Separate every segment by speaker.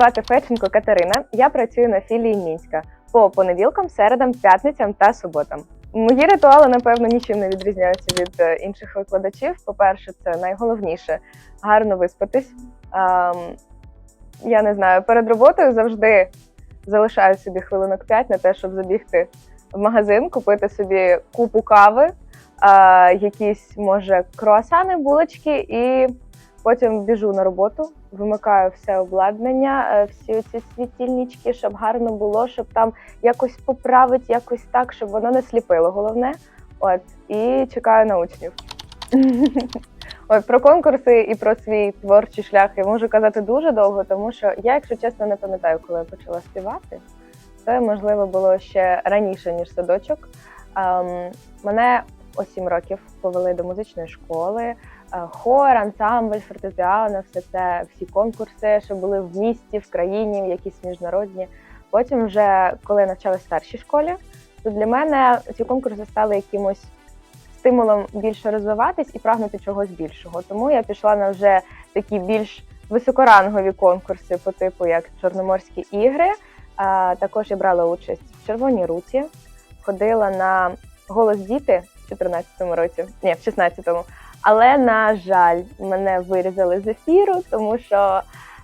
Speaker 1: Звати Феченко Катерина. Я працюю на філії Мінська по понеділкам, середам, п'ятницям та суботам. Мої ритуали, напевно, нічим не відрізняються від е, інших викладачів. По-перше, це найголовніше гарно виспатись. Ем, я не знаю, перед роботою завжди залишаю собі хвилинок 5 на те, щоб забігти в магазин, купити собі купу кави, е, якісь, може, круасани, булочки, і потім біжу на роботу, вимикаю все обладнання, е, всі ці світильнички, щоб гарно було, щоб там якось поправити, якось так, щоб воно не сліпило, головне. От, і чекаю на учнів. От про конкурси і про свій творчий шлях я можу казати дуже довго, тому що я, якщо чесно, не пам'ятаю, коли я почала співати. Це можливо було ще раніше, ніж садочок. Ем, мене о 7 років повели до музичної школи. Е, Хор, ансамбль, фортепіано, все це, всі конкурси, що були в місті, в країні, якісь міжнародні. Потім, вже коли я навчалася в старшій школі, то для мене ці конкурси стали якимось стимулом більше розвиватись і прагнути чогось більшого. Тому я пішла на вже такі більш високорангові конкурси по типу як Чорноморські ігри. А, також я брала участь в Червоній руці, ходила на голос діти в 14-му році, ні, в 16-му. Але на жаль, мене вирізали з ефіру, тому що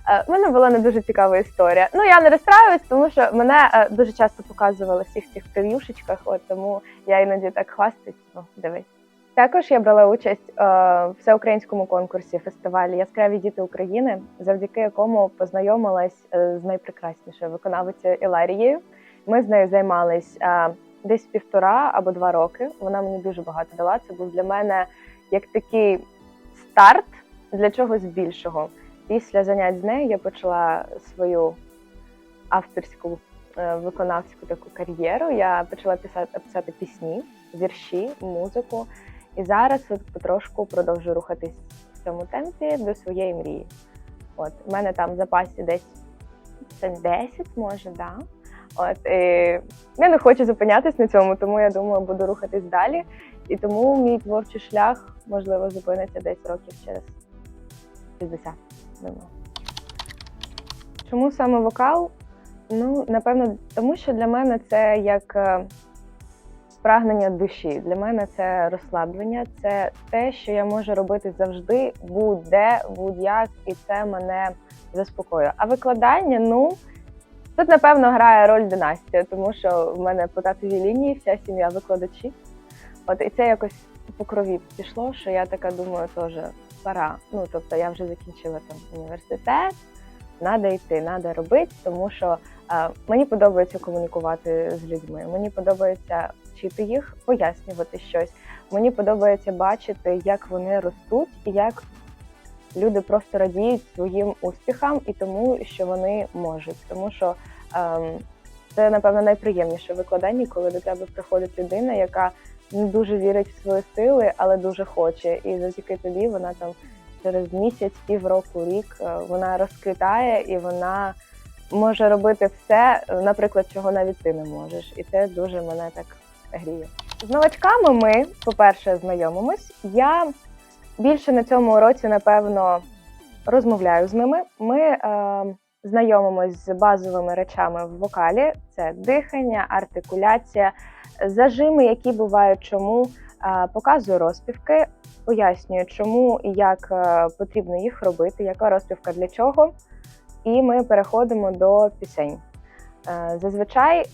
Speaker 1: е, в мене була не дуже цікава історія. Ну я не розстраюсь, тому що мене е, дуже часто показували всіх цих прев'юшечках, от тому я іноді так хвастаюсь. Ну, дивись. Також я брала участь е, в всеукраїнському конкурсі фестивалі Яскраві діти України, завдяки якому познайомилась з найпрекраснішою виконавицею Іларією. Ми з нею займались десь півтора або два роки. Вона мені дуже багато дала. Це був для мене як такий старт для чогось більшого. Після занять з нею я почала свою авторську е, виконавську таку кар'єру. Я почала писати, писати пісні, вірші, музику. І зараз от потрошку продовжую рухатись в цьому темпі до своєї мрії. От у мене там в запасі десь це 10, може, да. От і я не хочу зупинятись на цьому, тому я думаю, буду рухатись далі. І тому мій творчий шлях можливо зупиниться десь років через 60. Думаю. Чому саме вокал? Ну, напевно, тому що для мене це як е, прагнення душі. Для мене це розслаблення, це те, що я можу робити завжди, будь-де, будь-як, і це мене заспокоює. А викладання, ну тут напевно грає роль династія, тому що в мене по татовій лінії вся сім'я викладачі. От і це якось по крові пішло, що я така думаю, теж пора. Ну тобто я вже закінчила там університет. Надо йти, треба робити, тому що е, мені подобається комунікувати з людьми. Мені подобається вчити їх, пояснювати щось. Мені подобається бачити, як вони ростуть і як люди просто радіють своїм успіхам і тому, що вони можуть. Тому що ем, це, напевно, найприємніше в викладанні, коли до тебе приходить людина, яка не дуже вірить в свої сили, але дуже хоче. І завдяки тобі вона там через місяць, півроку, рік е, вона розквітає і вона може робити все, наприклад, чого навіть ти не можеш. І це дуже мене так гріє. З новачками ми, по-перше, знайомимось. Я більше на цьому уроці, напевно, розмовляю з ними. Ми е, знайомимось з базовими речами в вокалі: це дихання, артикуляція, зажими, які бувають чому. Показую розпівки, пояснюю, чому і як е, потрібно їх робити, яка розпівка для чого. І ми переходимо до пісень. Е, Зазвичай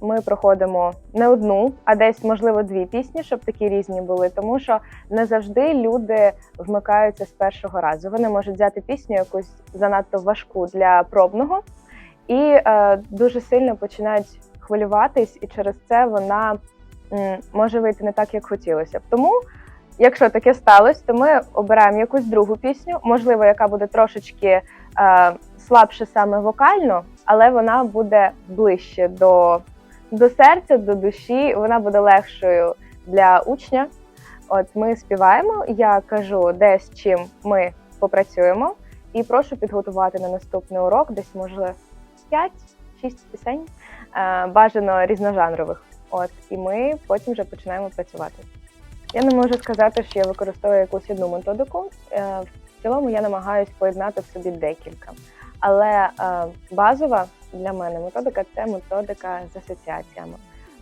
Speaker 1: ми проходимо не одну, а десь, можливо, дві пісні, щоб такі різні були, тому що не завжди люди вмикаються з першого разу. Вони можуть взяти пісню якусь занадто важку для пробного і е, дуже сильно починають хвилюватись, і через це вона м, може вийти не так, як хотілося б. Тому, якщо таке сталося, то ми обираємо якусь другу пісню, можливо, яка буде трошечки е, слабше саме вокально, але вона буде ближче до, до серця, до душі, вона буде легшою для учня. От ми співаємо, я кажу, де з чим ми попрацюємо, і прошу підготувати на наступний урок, десь може 5-6 пісень, е, бажано різножанрових. От і ми потім вже починаємо працювати. Я не можу сказати, що я використовую якусь одну методику. Е, В цілому я намагаюся поєднати в собі декілька. Але е, базова для мене методика це методика з асоціаціями.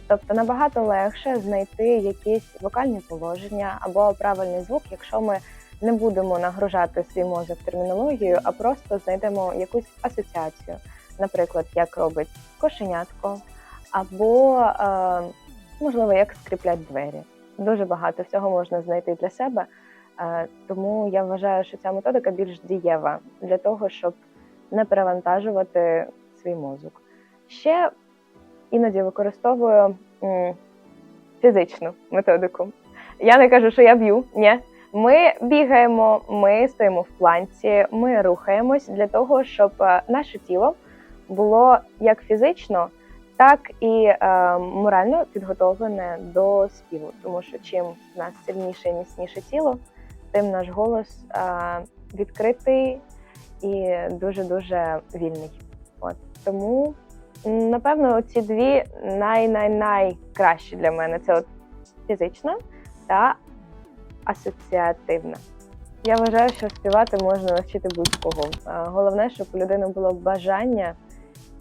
Speaker 1: Тобто набагато легше знайти якісь вокальні положення або правильний звук, якщо ми не будемо нагружати свій мозок термінологією, а просто знайдемо якусь асоціацію, наприклад, як робить кошенятко, або е, можливо, як скріплять двері. Дуже багато всього можна знайти для себе. Е, Тому я вважаю, що ця методика більш дієва для того, щоб не перевантажувати свій мозок. Ще іноді використовую м, фізичну методику. Я не кажу, що я б'ю, ні. Ми бігаємо, ми стоїмо в планці, ми рухаємось для того, щоб е, наше тіло було як фізично, так і е, морально підготовлене до співу. Тому що чим в нас сильніше і міцніше тіло, тим наш голос е, відкритий і дуже дуже вільний. От тому напевно ці дві най-най-найкращі для мене це от фізична та асоціативна. Я вважаю, що співати можна навчити будь-кого. Головне, щоб у людини було бажання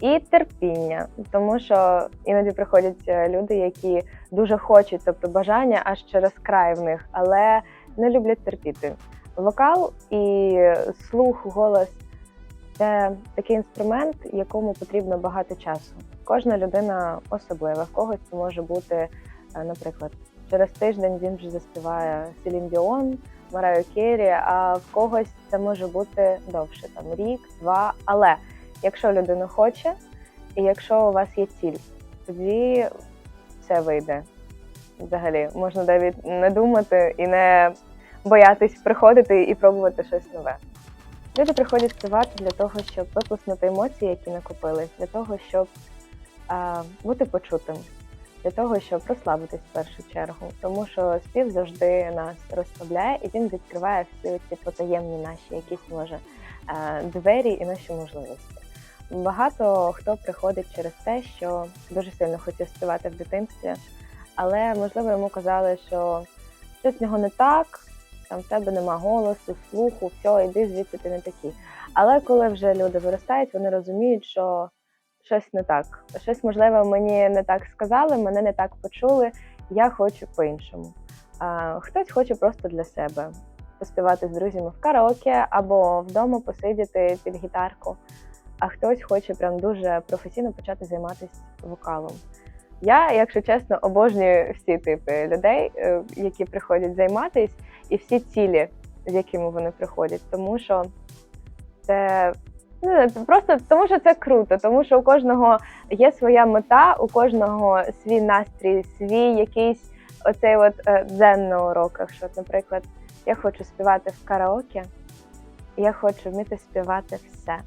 Speaker 1: і терпіння, тому що іноді приходять е, люди, які дуже хочуть, тобто бажання аж через край в них, але не люблять терпіти. Вокал і слух, голос це такий інструмент, якому потрібно багато часу. Кожна людина особлива. В когось це може бути, е, наприклад, через тиждень він вже заспіває Селін Діон, Мараю Керрі, а в когось це може бути довше, там рік, два. Але якщо людина хоче, і якщо у вас є ціль, тоді все вийде. Взагалі, можна навіть не думати і не боятись приходити і пробувати щось нове. Люди приходять співати для того, щоб виплеснути емоції, які накопились, для того, щоб а, бути почутим, для того, щоб розслабитись в першу чергу. Тому що спів завжди нас розслабляє і він відкриває всі ці потаємні наші якісь може двері і наші можливості. Багато хто приходить через те, що дуже сильно хотів співати в дитинстві, але можливо йому казали, що щось в нього не так, там в тебе нема голосу, слуху, все, іди звідси ти не такий. Але коли вже люди виростають, вони розуміють, що щось не так. Щось, можливо, мені не так сказали, мене не так почули, я хочу по-іншому. А, хтось хоче просто для себе поспівати з друзями в караоке або вдома посидіти під гітарку, а хтось хоче прям дуже професійно почати займатися вокалом. Я, якщо чесно, обожнюю всі типи людей, е, які приходять займатися, і всі цілі, з якими вони приходять, тому що це ну, просто тому, що це круто, тому що у кожного є своя мета, у кожного свій настрій, свій якийсь оцей от е, дзен на уроках. Що, наприклад, я хочу співати в караоке, я хочу вміти співати все.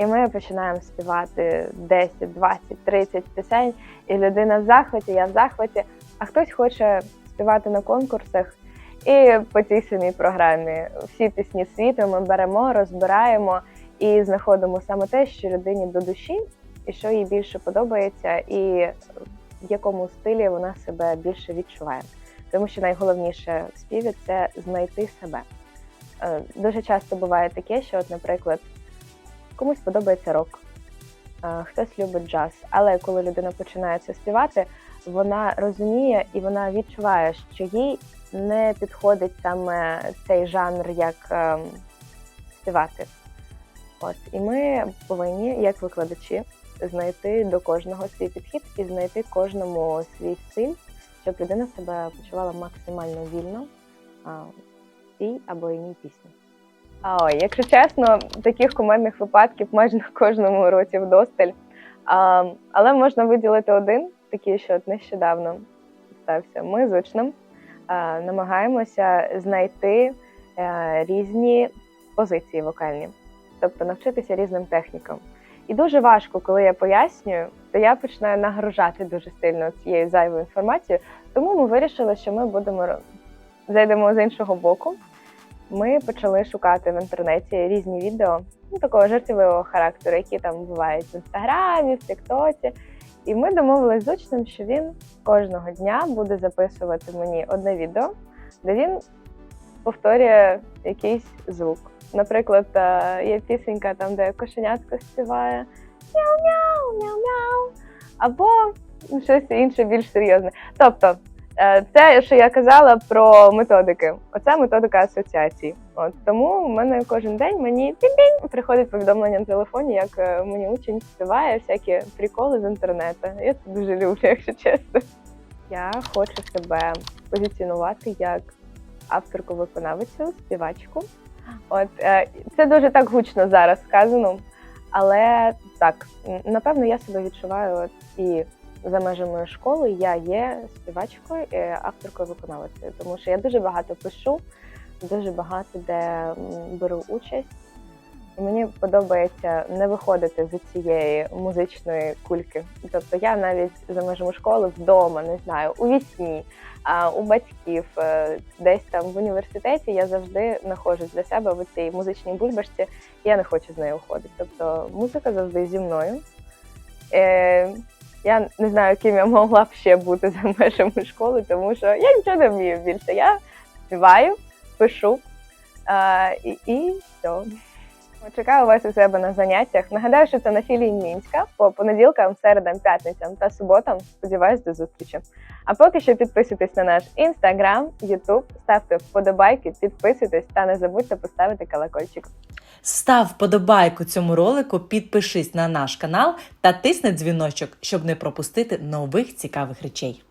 Speaker 1: І ми починаємо співати 10, 20, 30 пісень, і людина в захваті, я в захваті, а хтось хоче співати на конкурсах. І по цій самій програмі всі пісні світу ми беремо, розбираємо і знаходимо саме те, що людині до душі, і що їй більше подобається, і в якому стилі вона себе більше відчуває. Тому що найголовніше в співі це знайти себе. Е, Дуже часто буває таке, що, от, наприклад, комусь подобається рок, е, хтось любить джаз, але коли людина починає це співати, вона розуміє і вона відчуває, що їй не підходить саме цей жанр, як ем, співати. От і ми повинні, як викладачі, знайти до кожного свій підхід і знайти кожному свій стиль, щоб людина себе почувала максимально вільно в цій або іній пісні. А якщо чесно, таких кумедних випадків майже на кожному уроці вдосталь. А, але можна виділити один, такий, що нещодавно стався. Ми з учнем а, намагаємося знайти е, різні позиції вокальні, тобто навчитися різним технікам. І дуже важко, коли я пояснюю, то я починаю нагружати дуже сильно цією зайвою інформацією. Тому ми вирішили, що ми будемо зайдемо з іншого боку. Ми почали шукати в інтернеті різні відео ну, такого жартівливого характеру, які там бувають в інстаграмі, в Тіктоці. І ми домовились з учнем, що він кожного дня буде записувати мені одне відео, де він повторює якийсь звук. Наприклад, є пісенька там, де кошенятко співає мяу-мяу, мяу-мяу, або щось інше більш серйозне. Тобто, е, це, що я казала про методики. Оце методика асоціацій. От тому в мене кожен день мені пінь-пінь приходить повідомлення на телефоні, як е, мені учень співає всякі приколи з інтернету. Я це дуже люблю, якщо чесно. Я хочу себе позиціонувати як авторку виконавицю, співачку. От е, це дуже так гучно зараз сказано, але так, напевно, я себе відчуваю от, і за межами школи я є співачкою, авторкою виконавицею, тому що я дуже багато пишу, дуже багато де беру участь. І мені подобається не виходити з цієї музичної кульки. Тобто я навіть за межами школи вдома, не знаю, у вісні, у батьків, е, десь там в університеті я завжди знаходжусь для себе в цій музичній бульбашці. Я не хочу з нею уходити. Тобто музика завжди зі мною. Я не знаю, ким я могла б ще бути за межами школи, тому що я нічого не вмію більше. Я співаю, пишу а, і, і все. Чекаю вас у себе на заняттях. Нагадаю, що це на філії Мінська по понеділкам, середам, п'ятницям та суботам. Сподіваюсь, до зустрічі. А поки що підписуйтесь на наш інстаграм, ютуб, ставте вподобайки, підписуйтесь та не забудьте поставити колокольчик.
Speaker 2: Став вподобайку цьому ролику, підпишись на наш канал та тисни дзвіночок, щоб не пропустити нових цікавих речей.